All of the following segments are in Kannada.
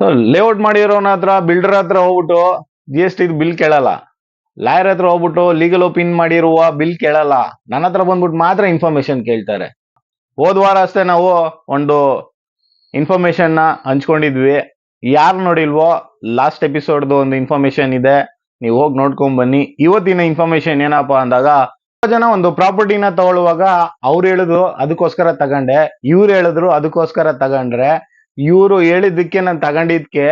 ಸೊ ಲೇಔಟ್ ಮಾಡಿರೋನ ಹತ್ರ ಬಿಲ್ಡರ್ ಹತ್ರ ಹೋಗ್ಬಿಟ್ಟು ಜಿ ಎಸ್ ಟಿ ಬಿಲ್ ಕೇಳಲ್ಲ. ಲಾಯರ್ ಹತ್ರ ಹೋಗ್ಬಿಟ್ಟು ಲೀಗಲ್ ಒಪಿನ್ ಮಾಡಿರುವ ಬಿಲ್ ಕೇಳಲ್ಲ. ನನ್ನ ಹತ್ರ ಬಂದ್ಬಿಟ್ಟು ಮಾತ್ರ ಇನ್ಫಾರ್ಮೇಶನ್ ಕೇಳ್ತಾರೆ. ಹೋದ್ ವಾರ ಅಷ್ಟೇ ನಾವು ಒಂದು ಇನ್ಫಾರ್ಮೇಶನ್ನ ಹಂಚ್ಕೊಂಡಿದ್ವಿ. ಯಾರು ನೋಡಿಲ್ವೋ ಲಾಸ್ಟ್ ಎಪಿಸೋಡ್ದು ಒಂದು ಇನ್ಫಾರ್ಮೇಶನ್ ಇದೆ. ನೀವು ಹೋಗಿ ನೋಡ್ಕೊಂಡ್ ಬನ್ನಿ. ಇವತ್ತಿನ ಇನ್ಫಾರ್ಮೇಶನ್ ಏನಪ್ಪಾ ಅಂದಾಗ ಜನ ಒಂದು ಪ್ರಾಪರ್ಟಿನ ತಗೊಳ್ಳುವಾಗ ಅವ್ರು ಹೇಳಿದ್ರು ಅದಕ್ಕೋಸ್ಕರ ತಗೊಂಡೆ, ಇವ್ರು ಹೇಳಿದ್ರು ಅದಕ್ಕೋಸ್ಕರ ತಗೊಂಡ್ರೆ ಇವ್ರು ಹೇಳಿದ್ದಕ್ಕೆ ನಾನು ತಗೊಂಡಿದ್ಕೆ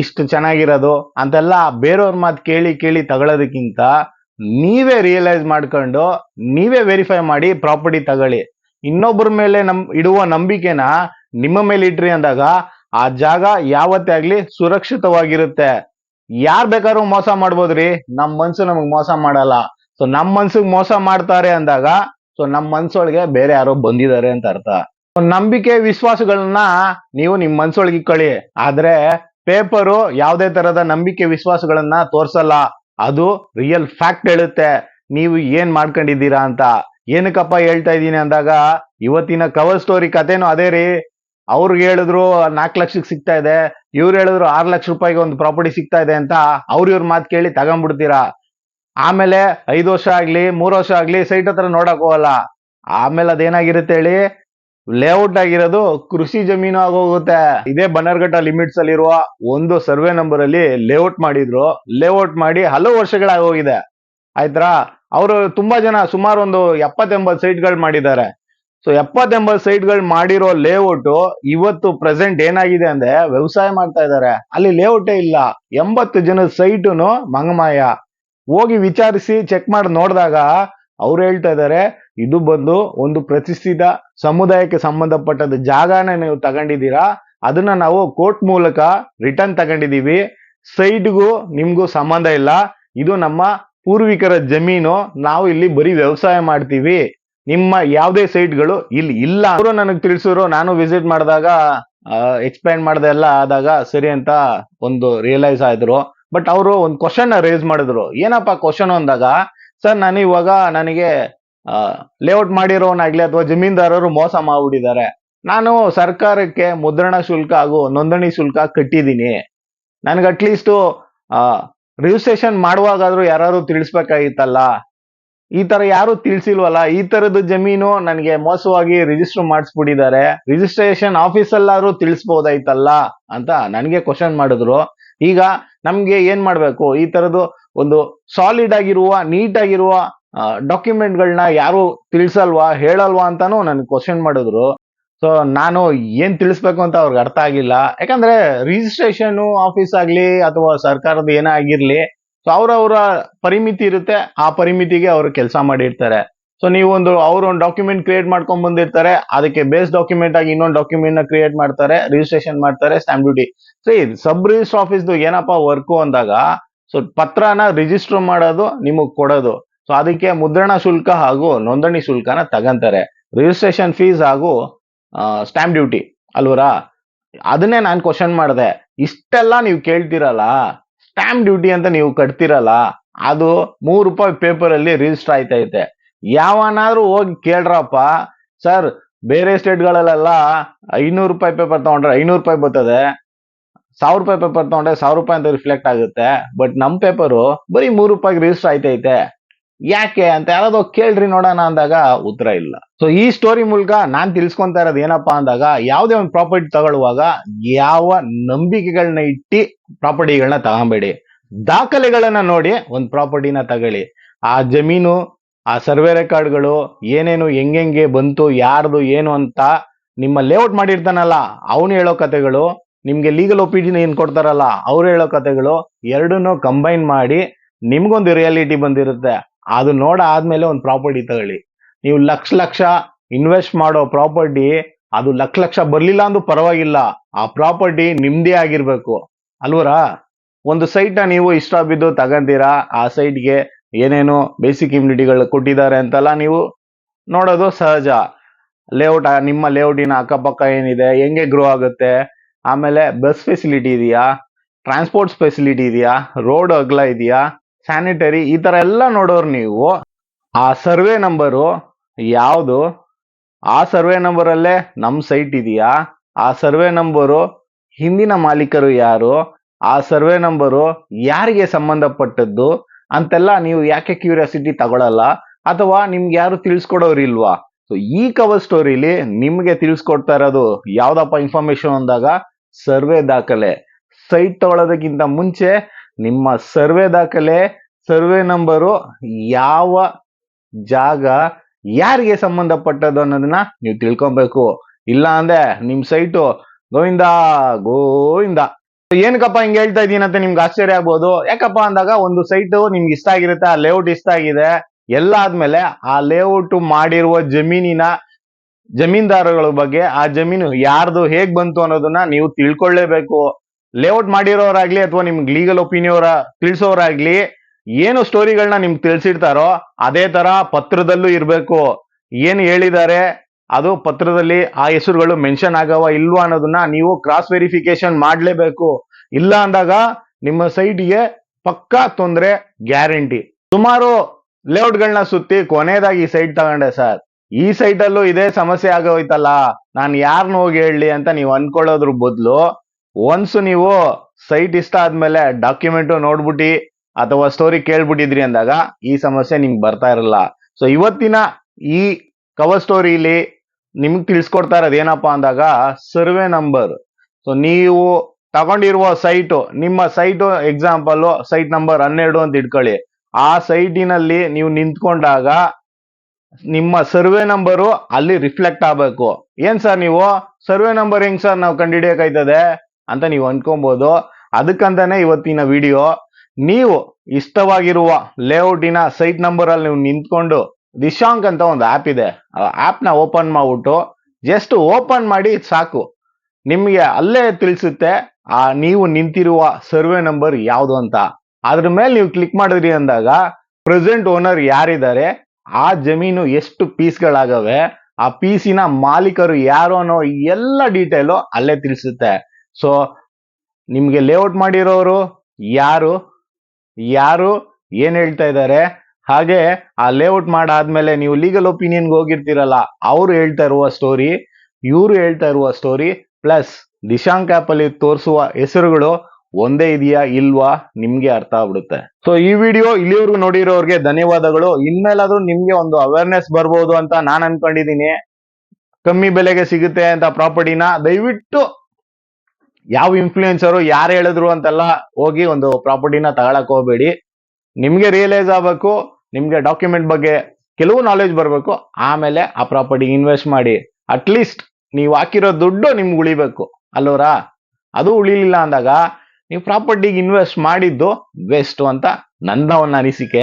ಇಷ್ಟು ಚೆನ್ನಾಗಿರೋದು ಅಂತೆಲ್ಲ ಬೇರೆಯವ್ರ ಮಾತು ಕೇಳಿ ಕೇಳಿ ತಗೊಳ್ಳೋದಕ್ಕಿಂತ ನೀವೇ ರಿಯಲೈಸ್ ಮಾಡ್ಕೊಂಡು ನೀವೇ ವೆರಿಫೈ ಮಾಡಿ ಪ್ರಾಪರ್ಟಿ ತಗೊಳ್ಳಿ. ಇನ್ನೊಬ್ಬರ ಮೇಲೆ ನಮ್, ಇಡುವ ನಂಬಿಕೆನ ನಿಮ್ಮ ಮೇಲೆ ಇಟ್ರಿ ಅಂದಾಗ ಆ ಜಾಗ ಯಾವತ್ತೇ ಆಗ್ಲಿ ಸುರಕ್ಷಿತವಾಗಿರುತ್ತೆ. ಯಾರ್ ಬೇಕಾದ್ರೂ ಮೋಸ ಮಾಡ್ಬೋದ್ರಿ? ನಮ್ ಮನ್ಸು ನಮಗ್ ಮೋಸ ಮಾಡಲ್ಲ. ಸೊ ನಮ್ ಮನ್ಸಿಗೆ ಮೋಸ ಮಾಡ್ತಾರೆ ಅಂದಾಗ ಸೊ ನಮ್ ಮನ್ಸೊಳಗೆ ಬೇರೆ ಯಾರೋ ಬಂದಿದ್ದಾರೆ ಅಂತ ಅರ್ಥ. ನಂಬಿಕೆ ವಿಶ್ವಾಸಗಳನ್ನ ನೀವು ನಿಮ್ ಮನ್ಸೊಳಗೆ ಇಕ್ಕೊಳ್ಳಿ ಆದ್ರೆ ಪೇಪರು ಯಾವುದೇ ತರದ ನಂಬಿಕೆ ವಿಶ್ವಾಸಗಳನ್ನ ತೋರ್ಸಲ್ಲ. ಅದು ರಿಯಲ್ ಫ್ಯಾಕ್ಟ್ ಹೇಳುತ್ತೆ. ನೀವು ಏನ್ ಮಾಡ್ಕೊಂಡಿದ್ದೀರಾ ಅಂತ. ಏನಕ್ಕಪ್ಪ ಹೇಳ್ತಾ ಇದ್ದೀನಿ ಅಂದಾಗ, ಇವತ್ತಿನ ಕವರ್ ಸ್ಟೋರಿ ಕಥೆನೂ ಅದೇ ರೀ. ಅವ್ರಿಗೆ ಹೇಳಿದ್ರು ನಾಲ್ಕು ಲಕ್ಷಕ್ಕೆ ಸಿಗ್ತಾ ಇದೆ. ಇವ್ರು ಹೇಳಿದ್ರು ಆರು ಲಕ್ಷ ರೂಪಾಯಿಗೆ ಒಂದು ಪ್ರಾಪರ್ಟಿ ಸಿಗ್ತಾ ಇದೆ ಅಂತ ಅವ್ರ ಇವ್ರ ಮಾತು ಕೇಳಿ ತಗೊಂಡ್ಬಿಡ್ತೀರಾ ಆಮೇಲೆ ಐದು ವರ್ಷ ಆಗ್ಲಿ, ಮೂರು ವರ್ಷ ಆಗ್ಲಿ ಸೈಟ್ ಹತ್ರ ನೋಡಕ್ ಹೋಗಲ್ಲ. ಆಮೇಲೆ ಅದೇನಾಗಿರುತ್ತೆ ಹೇಳಿ ಲೇಔಟ್ ಆಗಿರೋದು ಕೃಷಿ ಜಮೀನು ಆಗೋಗುತ್ತೆ. ಇದೇ ಬನ್ನರ್ಘಟ್ಟ ಲಿಮಿಟ್ಸ್ ಅಲ್ಲಿರುವ ಒಂದು ಸರ್ವೆ ನಂಬರ್ ಅಲ್ಲಿ ಲೇಔಟ್ ಮಾಡಿದ್ರು. ಲೇಔಟ್ ಮಾಡಿ ಹಲವು ವರ್ಷಗಳಾಗೋಗಿದೆ ಆಯ್ತಾ ಅವರು ತುಂಬಾ ಜನ ಸುಮಾರು ಒಂದು ಎಪ್ಪತ್ತೆಂಬತ್ತು ಸೈಟ್ಗಳು ಮಾಡಿದ್ದಾರೆ. ಸೊ ಎಪ್ಪತ್ತೆಂಬತ್ತು ಸೈಟ್ಗಳು ಮಾಡಿರೋ ಲೇಔಟ್ ಇವತ್ತು ಪ್ರೆಸೆಂಟ್ ಏನಾಗಿದೆ ಅಂದ್ರೆ ವ್ಯವಸಾಯ ಮಾಡ್ತಾ ಇದ್ದಾರೆ. ಅಲ್ಲಿ ಲೇಔಟೇ ಇಲ್ಲ. ಎಂಬತ್ತು ಜನದ ಸೈಟುನು ಮಂಗಮಾಯ. ಹೋಗಿ ವಿಚಾರಿಸಿ ಚೆಕ್ ಮಾಡಿ ನೋಡಿದಾಗ ಅವ್ರು ಹೇಳ್ತಾ ಇದ್ದಾರೆ ಇದು ಬಂದು ಒಂದು ಪ್ರತಿಷ್ಠಿತ ಸಮುದಾಯಕ್ಕೆ ಸಂಬಂಧಪಟ್ಟದ ಜಾಗನ ನೀವು ತಗೊಂಡಿದ್ದೀರಾ, ಅದನ್ನ ನಾವು ಕೋರ್ಟ್ ಮೂಲಕ ರಿಟರ್ನ್ ತಗೊಂಡಿದೀವಿ ಸೈಟ್ಗೂ ನಿಮ್ಗೂ ಸಂಬಂಧ ಇಲ್ಲ, ಇದು ನಮ್ಮ ಪೂರ್ವಿಕರ ಜಮೀನು, ನಾವು ಇಲ್ಲಿ ಬರೀ ವ್ಯವಸಾಯ ಮಾಡ್ತೀವಿ, ನಿಮ್ಮ ಯಾವುದೇ ಸೈಟ್ಗಳು ಇಲ್ಲಿ ಇಲ್ಲ. ಅವರು ನನಗೆ ತಿಳಿಸಿದ್ರು, ನಾನು ವಿಸಿಟ್ ಮಾಡಿದಾಗ ಎಕ್ಸ್ಪ್ಲೈನ್ ಮಾಡ್ದೆ ಎಲ್ಲ ಆದಾಗ ಸರಿ ಅಂತ ಒಂದು ರಿಯಲೈಸ್ ಆದ್ರು ಬಟ್ ಅವರು ಒಂದು ಕ್ವಶನ್ ರೇಸ್ ಮಾಡಿದ್ರು. ಏನಪ್ಪಾ ಕ್ವಶನ್ ಅಂದಾಗ ಸರ್, ನಾನು ಇವಾಗ ನನಗೆ ಲೇಔಟ್ ಮಾಡಿರೋನಾಗ್ಲಿ ಅಥವಾ ಜಮೀನ್ದಾರರು ಮೋಸ ಮಾಡ್ಬಿಟ್ಟಿದ್ದಾರೆ. ನಾನು ಸರ್ಕಾರಕ್ಕೆ ಮುದ್ರಣ ಶುಲ್ಕ ಹಾಗೂ ನೋಂದಣಿ ಶುಲ್ಕ ಕಟ್ಟಿದ್ದೀನಿ. ನನಗೆ ಅಟ್ಲೀಸ್ಟ್ ರಿಜಿಸ್ಟ್ರೇಷನ್ ಮಾಡುವಾಗಾದ್ರೂ ಯಾರು ತಿಳಿಸ್ಬೇಕಾಗಿತ್ತಲ್ಲ? ಈ ತರ ಯಾರು ತಿಳಿಸಿಲ್ವಲ್ಲ? ಈ ತರದ ಜಮೀನು ನನಗೆ ಮೋಸವಾಗಿ ರಿಜಿಸ್ಟರ್ ಮಾಡಿಸ್ಬಿಟ್ಟಿದ್ದಾರೆ. ರಿಜಿಸ್ಟ್ರೇಷನ್ ಆಫೀಸಲ್ಲಾದ್ರೂ ತಿಳಿಸ್ಬೋದಾಯ್ತಲ್ಲ ಅಂತ ನನಗೆ ಕ್ವಶನ್ ಮಾಡಿದ್ರು. ಈಗ ನಮ್ಗೆ ಏನ್ ಮಾಡ್ಬೇಕು? ಈ ತರದ್ದು ಒಂದು ಸಾಲಿಡ್ ಆಗಿರುವ ನೀಟ್ ಆಗಿರುವ ಡಾಕ್ಯುಮೆಂಟ್ಗಳನ್ನ ಯಾರು ತಿಳಿಸಲ್ವಾ, ಹೇಳಲ್ವಾ ಅಂತಾನು ನನ್ಗೆ ಕ್ವಶನ್ ಮಾಡಿದ್ರು. ಸೊ ನಾನು ಏನ್ ತಿಳಿಸ್ಬೇಕು ಅಂತ ಅವ್ರಿಗೆ ಅರ್ಥ ಆಗಿಲ್ಲ. ಯಾಕಂದ್ರೆ ರಿಜಿಸ್ಟ್ರೇಷನ್ ಆಫೀಸ್ ಆಗ್ಲಿ ಅಥವಾ ಸರ್ಕಾರದ ಏನೇ ಆಗಿರ್ಲಿ, ಸೊ ಅವ್ರವ್ರ ಪರಿಮಿತಿ ಇರುತ್ತೆ, ಆ ಪರಿಮಿತಿಗೆ ಅವರು ಕೆಲಸ ಮಾಡಿರ್ತಾರೆ. ಸೊ ನೀವು ಒಂದು ಅವ್ರು ಒಂದು ಡಾಕ್ಯುಮೆಂಟ್ ಕ್ರಿಯೇಟ್ ಮಾಡ್ಕೊಂಡ್ ಬಂದಿರ್ತಾರೆ. ಅದಕ್ಕೆ ಬೇಸ್ ಡಾಕ್ಯುಮೆಂಟ್ ಆಗಿ ಇನ್ನೊಂದು ಡಾಕ್ಯುಮೆಂಟ್ನ ಕ್ರಿಯೇಟ್ ಮಾಡ್ತಾರೆ ರಿಜಿಸ್ಟ್ರೇಷನ್ ಮಾಡ್ತಾರೆ stamp duty so sub register ಆಫೀಸ್ದು ಏನಪ್ಪಾ ವರ್ಕು ಅಂದಾಗ ಸೊ ಪತ್ರನ ರಿಜಿಸ್ಟರ್ ಮಾಡೋದು ನಿಮಗೆ ಕೊಡೋದು. ಸೊ ಅದಕ್ಕೆ ಮುದ್ರಣ ಶುಲ್ಕ ಹಾಗೂ ನೋಂದಣಿ ಶುಲ್ಕನ ತಗಂತಾರೆ. ರಿಜಿಸ್ಟ್ರೇಷನ್ ಫೀಸ್ ಹಾಗೂ ಸ್ಟಾಂಪ್ ಡ್ಯೂಟಿ ಅಲ್ವರಾ? ಅದನ್ನೇ ನಾನು ಕ್ವಶನ್ ಮಾಡಿದೆ. ಇಷ್ಟೆಲ್ಲ ನೀವು ಕೇಳ್ತಿರಲ್ಲ ಸ್ಟಾಂಪ್ ಡ್ಯೂಟಿ ಅಂತ ನೀವು ಕಟ್ತಿರಲ್ಲ, ಅದು ಮೂರು ರೂಪಾಯಿ ಪೇಪರ್ ಅಲ್ಲಿ ರಿಜಿಸ್ಟರ್ ಆಯ್ತೈತೆ. ಯಾವನಾದ್ರೂ ಹೋಗಿ ಕೇಳ್ರಪ್ಪ. ಸರ್, ಬೇರೆ ಸ್ಟೇಟ್ಗಳಲ್ಲೆಲ್ಲ ಐನೂರು ರೂಪಾಯಿ ಪೇಪರ್ ತಗೊಂಡ್ರೆ ಐನೂರು ರೂಪಾಯಿ ಬರ್ತದೆ. ಸಾವಿರ ರೂಪಾಯಿ ಪೇಪರ್ ತಗೊಂಡ್ರೆ ಸಾವಿರ ರೂಪಾಯಿ ಅಂತ ರಿಫ್ಲೆಕ್ಟ್ ಆಗುತ್ತೆ. ಬಟ್ ನಮ್ಮ ಪೇಪರು ಬರೀ ಮೂರು ರೂಪಾಯಿಗೆ ರಿಜಿಸ್ಟರ್ ಆಯ್ತೈತೆ. ಯಾಕೆ ಅಂತ ಯಾರಾದ್ರೂ ಕೇಳ್ರಿ ನೋಡೋಣ ಅಂದಾಗ ಉತ್ತರ ಇಲ್ಲ. ಸೊ ಈ ಸ್ಟೋರಿ ಮೂಲಕ ನಾನ್ ತಿಳ್ಸ್ಕೊಂತಾ ಇರೋದು ಏನಪ್ಪಾ ಅಂದಾಗ ಯಾವುದೇ ಒಂದು ಪ್ರಾಪರ್ಟಿ ತಗೊಳ್ಳುವಾಗ ಯಾವ ನಂಬಿಕೆಗಳನ್ನ ಇಟ್ಟಿ ಪ್ರಾಪರ್ಟಿಗಳನ್ನ ತಗೊಂಬೇಡಿ. ದಾಖಲೆಗಳನ್ನ ನೋಡಿ ಒಂದು ಪ್ರಾಪರ್ಟಿನ ತಗೊಳ್ಳಿ. ಆ ಜಮೀನು ಆ ಸರ್ವೆ ರೆಕಾರ್ಡ್ಗಳು ಏನೇನು ಹೆಂಗೆಂಗೆ ಬಂತು, ಯಾರ್ದು ಏನು ಅಂತ ನಿಮ್ಮ ಲೇಔಟ್ ಮಾಡಿರ್ತಾನಲ್ಲ, ಅವನು ಹೇಳೋ ಕತೆಗಳು, ನಿಮ್ಗೆ ಲೀಗಲ್ ಒಪಿನಿಯನ್ ಏನ್ ಕೊಡ್ತಾರಲ್ಲ, ಅವ್ರು ಹೇಳೋ ಕತೆಗಳು ಎರಡನ್ನೂ ಕಂಬೈನ್ ಮಾಡಿ ನಿಮ್ಗೊಂದು ರಿಯಾಲಿಟಿ ಬಂದಿರುತ್ತೆ. ಅದು ನೋಡ ಆದ್ಮೇಲೆ ಒಂದು ಪ್ರಾಪರ್ಟಿ ತಗೊಳ್ಳಿ. ನೀವು ಲಕ್ಷ ಲಕ್ಷ ಇನ್ವೆಸ್ಟ್ ಮಾಡೋ ಪ್ರಾಪರ್ಟಿ ಅದು ಲಕ್ಷ ಲಕ್ಷ ಬರ್ಲಿಲ್ಲ ಅಂದ್ರೂ ಪರವಾಗಿಲ್ಲ. ಆ ಪ್ರಾಪರ್ಟಿ ನಿಮ್ದೇ ಆಗಿರ್ಬೇಕು. ಅಲ್ವರಾ? ಒಂದು ಸೈಟ್ನ ನೀವು ಇಷ್ಟ ಬಿದ್ದು ತಗೊಂತೀರಾ, ಆ ಸೈಟ್ಗೆ ಏನೇನು ಬೇಸಿಕ್ ಇಮ್ಯುನಿಟಿಗಳು ಕೊಟ್ಟಿದ್ದಾರೆ ಅಂತೆಲ್ಲ ನೀವು ನೋಡೋದು ಸಹಜ. ಲೇಔಟ್ ನಿಮ್ಮ ಲೇಔಟಿನ ಅಕ್ಕಪಕ್ಕ ಏನಿದೆ, ಹೆಂಗೆ ಗ್ರೋ ಆಗುತ್ತೆ, ಆಮೇಲೆ ಬಸ್ ಫೆಸಿಲಿಟಿ ಇದೆಯಾ ಟ್ರಾನ್ಸ್ಪೋರ್ಟ್ ಫೆಸಿಲಿಟಿ ಇದೆಯಾ ರೋಡ್ ಅಗಲ ಇದೆಯಾ ಸ್ಯಾನಿಟರಿ ಈ ಥರ ಎಲ್ಲ ನೋಡೋರು ನೀವು. ಆ ಸರ್ವೆ ನಂಬರು ಯಾವುದು? ಆ ಸರ್ವೆ ನಂಬರಲ್ಲೇ ನಮ್ಮ ಸೈಟ್ ಇದೆಯಾ? ಆ ಸರ್ವೆ ನಂಬರು ಹಿಂದಿನ ಮಾಲೀಕರು ಯಾರು? ಆ ಸರ್ವೆ ನಂಬರು ಯಾರಿಗೆ ಸಂಬಂಧಪಟ್ಟದ್ದು? ಅಂತೆಲ್ಲ ನೀವು ಯಾಕೆ ಕ್ಯೂರಿಯಾಸಿಟಿ ತಗೊಳಲ್ಲ? ಅಥವಾ ನಿಮ್ಗೆ ಯಾರು ತಿಳಿಸ್ಕೊಡೋರು ಇಲ್ವಾ? ಸೊ ಈ ಕವರ್ ಸ್ಟೋರಿಲಿ ನಿಮ್ಗೆ ತಿಳಿಸ್ಕೊಡ್ತಾ ಇರೋದು ಯಾವ್ದಪ್ಪ ಇನ್ಫಾರ್ಮೇಶನ್ ಅಂದಾಗ ಸರ್ವೆ ದಾಖಲೆ. ಸೈಟ್ ತಗೊಳ್ಳೋದಕ್ಕಿಂತ ಮುಂಚೆ ನಿಮ್ಮ ಸರ್ವೆ ದಾಖಲೆ, ಸರ್ವೆ ನಂಬರು ಯಾವ ಜಾಗ, ಯಾರಿಗೆ ಸಂಬಂಧಪಟ್ಟದ್ದು ಅನ್ನೋದನ್ನ ನೀವು ತಿಳ್ಕೊಬೇಕು. ಇಲ್ಲ ಅಂದ್ರೆ ನಿಮ್ ಸೈಟು ಗೋವಿಂದ ಗೋವಿಂದ. ಏನಕ್ಕಪ್ಪ ಹಿಂಗೆ ಹೇಳ್ತಾ ಇದೀನಿ ಅಂತ ನಿಮ್ಗೆ ಆಶ್ಚರ್ಯ ಆಗ್ಬೋದು? ಯಾಕಪ್ಪ ಅಂದಾಗ ಒಂದು ಸೈಟ್ ನಿಮ್ಗೆ ಇಷ್ಟ ಆಗಿರುತ್ತೆ, ಆ ಲೇಔಟ್ ಇಷ್ಟ ಆಗಿದೆ. ಎಲ್ಲ ಆದ್ಮೇಲೆ ಆ ಲೇಔಟ್ ಮಾಡಿರುವ ಜಮೀನಿನ ಜಮೀನ್ದಾರಗಳ ಬಗ್ಗೆ, ಆ ಜಮೀನು ಯಾರ್ದು ಹೇಗ್ ಬಂತು ಅನ್ನೋದನ್ನ ನೀವು ತಿಳ್ಕೊಳ್ಳೇಬೇಕು. ಲೇಔಟ್ ಮಾಡಿರೋರಾಗ್ಲಿ ಅಥವಾ ನಿಮ್ಗೆ ಲೀಗಲ್ ಒಪಿನಿಯೋರ ತಿಳಿಸೋರಾಗ್ಲಿ, ಏನು ಸ್ಟೋರಿಗಳನ್ನ ನಿಮ್ಗೆ ತಿಳಿಸಿರ್ತಾರೋ, ಅದೇ ತರ ಪತ್ರದಲ್ಲೂ ಇರಬೇಕು. ಏನು ಹೇಳಿದ್ದಾರೆ? ಅದು ಪತ್ರದಲ್ಲಿ ಆ ಹೆಸರುಗಳು ಮೆನ್ಷನ್ ಆಗವ ಇಲ್ವಾ ಅನ್ನೋದನ್ನ ನೀವು ಕ್ರಾಸ್ ವೆರಿಫಿಕೇಶನ್ ಮಾಡಲೇಬೇಕು. ಇಲ್ಲ ಅಂದಾಗ ನಿಮ್ಮ ಸೈಟ್ಗೆ ಪಕ್ಕಾ ತೊಂದರೆ ಗ್ಯಾರಂಟಿ ಸುಮಾರು ಲೇಔಟ್ಗಳನ್ನ ಸುತ್ತಿ ಕೊನೆಯದಾಗಿ ಈ ಸೈಟ್ ತಗೊಂಡೆ ಸರ್ ಈ ಸೈಟಲ್ಲೂ ಇದೇ ಸಮಸ್ಯೆ ಆಗೋಯ್ತಲ್ಲ. ನಾನು ಯಾರನ್ನ ಹೋಗಿ ಹೇಳಲಿ ಅಂತ ನೀವು ಅನ್ಕೊಳ್ಳೋದ್ರ ಬದಲು ಒನ್ಸ್ ನೀವು ಸೈಟ್ ಇಷ್ಟ ಆದ್ಮೇಲೆ ಡಾಕ್ಯುಮೆಂಟ್ ನೋಡ್ಬಿಟ್ಟು ಅಥವಾ ಸ್ಟೋರಿ ಕೇಳ್ಬಿಟ್ಟಿದ್ರಿ ಅಂದಾಗ ಈ ಸಮಸ್ಯೆ ನಿಮ್ಗೆ ಬರ್ತಾ ಇರಲ್ಲ. ಸೊ ಇವತ್ತಿನ ಈ ಕವರ್ ಸ್ಟೋರಿಲಿ ನಿಮ್ಗೆ ತಿಳಿಸ್ಕೊಡ್ತಾ ಇರೋದು ಏನಪ್ಪಾ ಅಂದಾಗ ಸರ್ವೆ ನಂಬರ್. ಸೊ ನೀವು ತಗೊಂಡಿರುವ ಸೈಟು ನಿಮ್ಮ ಸೈಟು ಎಕ್ಸಾಂಪಲ್ ಸೈಟ್ ನಂಬರ್ ಹನ್ನೆರಡು ಅಂತ ಇಟ್ಕೊಳ್ಳಿ. ಆ ಸೈಟಿನಲ್ಲಿ ನೀವು ನಿಂತ್ಕೊಂಡಾಗ ನಿಮ್ಮ ಸರ್ವೆ ನಂಬರು ಅಲ್ಲಿ ರಿಫ್ಲೆಕ್ಟ್ ಆಗಬೇಕು. ಏನ್ ಸರ್ ನೀವು? ಸರ್ವೆ ನಂಬರ್ ಹೆಂಗ್ ಸರ್ ನಾವು ಕಂಡುಹಿಡಿಯಕಾಯ್ತದೆ ಅಂತ ನೀವು ಅನ್ಕೊಬಹುದು ಅದಕ್ಕಂತಾನೆ ಇವತ್ತಿನ ವಿಡಿಯೋ ನೀವು ಇಷ್ಟವಾಗಿರುವ ಲೇಔಟಿನ ಸೈಟ್ ನಂಬರ್ ಅಲ್ಲಿ ನೀವು ನಿಂತ್ಕೊಂಡು ದಿಶಾಂಕ್ ಅಂತ ಒಂದು ಆ್ಯಪ್ ಇದೆ. ಆ ಆ್ಯಪ್ನ ಓಪನ್ ಮಾಡಿಬಿಟ್ಟು ಜಸ್ಟ್ ಓಪನ್ ಮಾಡಿ ಸಾಕು. ನಿಮಗೆ ಅಲ್ಲೇ ತಿಳಿಸುತ್ತೆ, ಆ ನೀವು ನಿಂತಿರುವ ಸರ್ವೆ ನಂಬರ್ ಯಾವುದು ಅಂತ. ಅದ್ರ ಮೇಲೆ ನೀವು ಕ್ಲಿಕ್ ಮಾಡಿದ್ರಿ ಅಂದಾಗ ಪ್ರೆಸೆಂಟ್ ಓನರ್ ಯಾರಿದ್ದಾರೆ, ಆ ಜಮೀನು ಎಷ್ಟು ಪೀಸ್ಗಳಾಗವೆ ಆ ಪೀಸಿನ ಮಾಲೀಕರು ಯಾರು ಅನ್ನೋ ಎಲ್ಲ ಡೀಟೇಲು ಅಲ್ಲೇ ತಿಳಿಸುತ್ತೆ. ಸೊ ನಿಮಗೆ ಲೇಔಟ್ ಮಾಡಿರೋರು ಯಾರು ಯಾರು ಏನು ಹೇಳ್ತಾ ಇದ್ದಾರೆ ಹಾಗೆ ಆ ಲೇಔಟ್ ಮಾಡಾದ್ಮೇಲೆ ನೀವು ಲೀಗಲ್ ಒಪಿನಿಯನ್ಗೆ ಹೋಗಿರ್ತೀರಲ್ಲ, ಅವ್ರು ಹೇಳ್ತಾ ಇರುವ ಸ್ಟೋರಿ ಇವ್ರು ಹೇಳ್ತಾ ಇರುವ ಸ್ಟೋರಿ ಪ್ಲಸ್ ದಿಶಾಂಕ್ ಆಪ್ ಅಲ್ಲಿ ತೋರಿಸುವ ಹೆಸರುಗಳು ಒಂದೇ ಇದೆಯಾ ಇಲ್ವಾ ನಿಮ್ಗೆ ಅರ್ಥ ಆಗ್ಬಿಡುತ್ತೆ. ಸೊ ಈ ವಿಡಿಯೋ ಇಲ್ಲಿವರೆಗೂ ನೋಡಿರೋರಿಗೆ ಧನ್ಯವಾದಗಳು. ಇನ್ಮೇಲಾದ್ರೂ ನಿಮ್ಗೆ ಒಂದು ಅವೇರ್ನೆಸ್ ಬರ್ಬೋದು ಅಂತ ನಾನು ಅನ್ಕೊಂಡಿದ್ದೀನಿ ಕಮ್ಮಿ ಬೆಲೆಗೆ ಸಿಗುತ್ತೆ ಅಂತ ಪ್ರಾಪರ್ಟಿನ, ದಯವಿಟ್ಟು ಯಾವ ಇನ್ಫ್ಲೂಯೆನ್ಸರು ಯಾರು ಹೇಳಿದ್ರು ಅಂತೆಲ್ಲ ಹೋಗಿ ಒಂದು ಪ್ರಾಪರ್ಟಿನ ತಗೊಳಕ್ ಹೋಗ್ಬೇಡಿ. ನಿಮ್ಗೆ ರಿಯಲೈಸ್ ಆಗಬೇಕು, ನಿಮಗೆ ಡಾಕ್ಯುಮೆಂಟ್ ಬಗ್ಗೆ ಕೆಲವು ನಾಲೆಜ್ ಬರಬೇಕು, ಆಮೇಲೆ ಆ ಪ್ರಾಪರ್ಟಿಗೆ ಇನ್ವೆಸ್ಟ್ ಮಾಡಿ. ಅಟ್ಲೀಸ್ಟ್ ನೀವು ಹಾಕಿರೋ ದುಡ್ಡು ನಿಮ್ಗೆ ಉಳಿಬೇಕು. ಅಲ್ಲೋರಾ? ಅದು ಉಳಿಲಿಲ್ಲ ಅಂದಾಗ, ನೀವು ಪ್ರಾಪರ್ಟಿಗೆ ಇನ್ವೆಸ್ಟ್ ಮಾಡಿದ್ದು ವೇಸ್ಟ್ ಅಂತ ನನ್ನ ಒಂದು ಅನಿಸಿಕೆ.